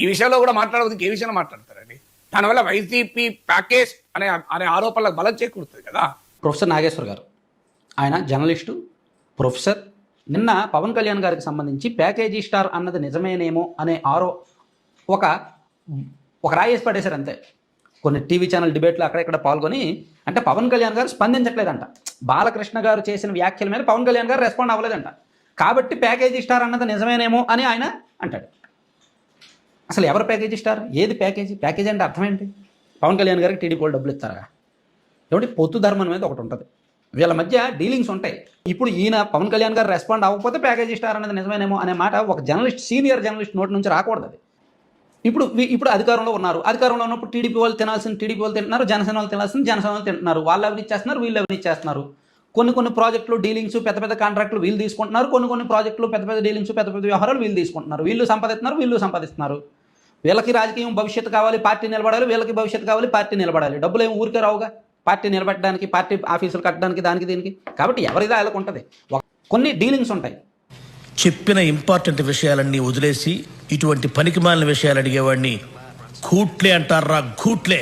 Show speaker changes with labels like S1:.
S1: ఈ విషయంలో కూడా మాట్లాడవద్దు ఏ విషయంలో మాట్లాడతారండి. దానివల్ల వైసీపీ ప్యాకేజ్ అనే అనే ఆరోపణలకు బలం చేకూరుతుంది కదా.
S2: ప్రొఫెసర్ నాగేశ్వర్ గారు ఆయన జర్నలిస్టు ప్రొఫెసర్ నిన్న పవన్ కళ్యాణ్ గారికి సంబంధించి ప్యాకేజీ స్టార్ అన్నది నిజమేనేమో అనే ఆరో ఒక ఒక రాయేసి పడేశారు అంతే. కొన్ని టీవీ ఛానల్ డిబేట్లు అక్కడెక్కడ పాల్గొని అంటే పవన్ కళ్యాణ్ గారు స్పందించట్లేదంట. బాలకృష్ణ గారు చేసిన వ్యాఖ్యల మీద పవన్ కళ్యాణ్ గారు రెస్పాండ్ అవ్వలేదంట. కాబట్టి ప్యాకేజీ స్టార్ అన్నది నిజమేనేమో అని ఆయన అంటాడు. అసలు ఎవరు ప్యాకేజీ స్టార్ ఏది ప్యాకేజీ ప్యాకేజీ అంటే అర్థం ఏంటి? పవన్ కళ్యాణ్ గారికి టీడీపీ వాళ్ళు డబ్బులు ఇస్తారా? ఏమంటే పొత్తు ధర్మం అనేది ఒకటి ఉంటుంది. వీళ్ళ మధ్య డీలింగ్స్ ఉంటాయి. ఇప్పుడు ఈయన పవన్ కళ్యాణ్ గారు రెస్పాండ్ అవ్వకపోతే ప్యాకేజీ స్టార్ అనేది నిజమేనేమో అనే మాట ఒక జర్నలిస్ట్ సీనియర్ జర్నలిస్ట్ నోటి నుంచి రాకూడదు అది. ఇప్పుడు ఇప్పుడు అధికారంలో ఉన్నారు. అధికారంలో ఉన్నప్పుడు టీడీపీ వాళ్ళు తినాల్సిన టీడీపీ వాళ్ళు తింటున్నారు జనసేన వాళ్ళు తినాల్సిన జనసేన వాళ్ళు తింటున్నారు. వాళ్ళు అవినీతి చేస్తున్నారు వీళ్ళు అవినీతి చేస్తున్నారు కొన్ని కొన్ని ప్రాజెక్టులు డీలింగ్స్ పెద్ద పెద్ద కాంట్రాక్టులు వీళ్ళు తీసుకుంటున్నారు. కొన్ని కొన్ని ప్రాజెక్టులు పెద్ద పెద్ద డీలింగ్స్ పెద్ద పెద్ద వ్యవహారాలు వీళ్ళు తీసుకుంటున్నారు. వీళ్ళు సంపాదిస్తున్నారు వీళ్ళు సంపాదిస్తున్నారు. వీళ్ళకి రాజకీయం భవిష్యత్తు కావాలి పార్టీ నిలబడాలి వీళ్ళకి భవిష్యత్తు కావాలి పార్టీ నిలబడాలి. డబ్బులు ఏమి ఊరికే రావుగా? పార్టీ నిలబెట్టడానికి పార్టీ ఆఫీసులు కట్టడానికి దానికి దీనికి. కాబట్టి ఎవరిదా వాళ్ళకు ఉంటుంది? కొన్ని డీలింగ్స్ ఉంటాయి.
S3: చెప్పిన ఇంపార్టెంట్ విషయాలన్నీ వదిలేసి ఇటువంటి పనికిమాలిన విషయాలు అడిగేవాడిని కూట్లే అంటారా? కూట్లే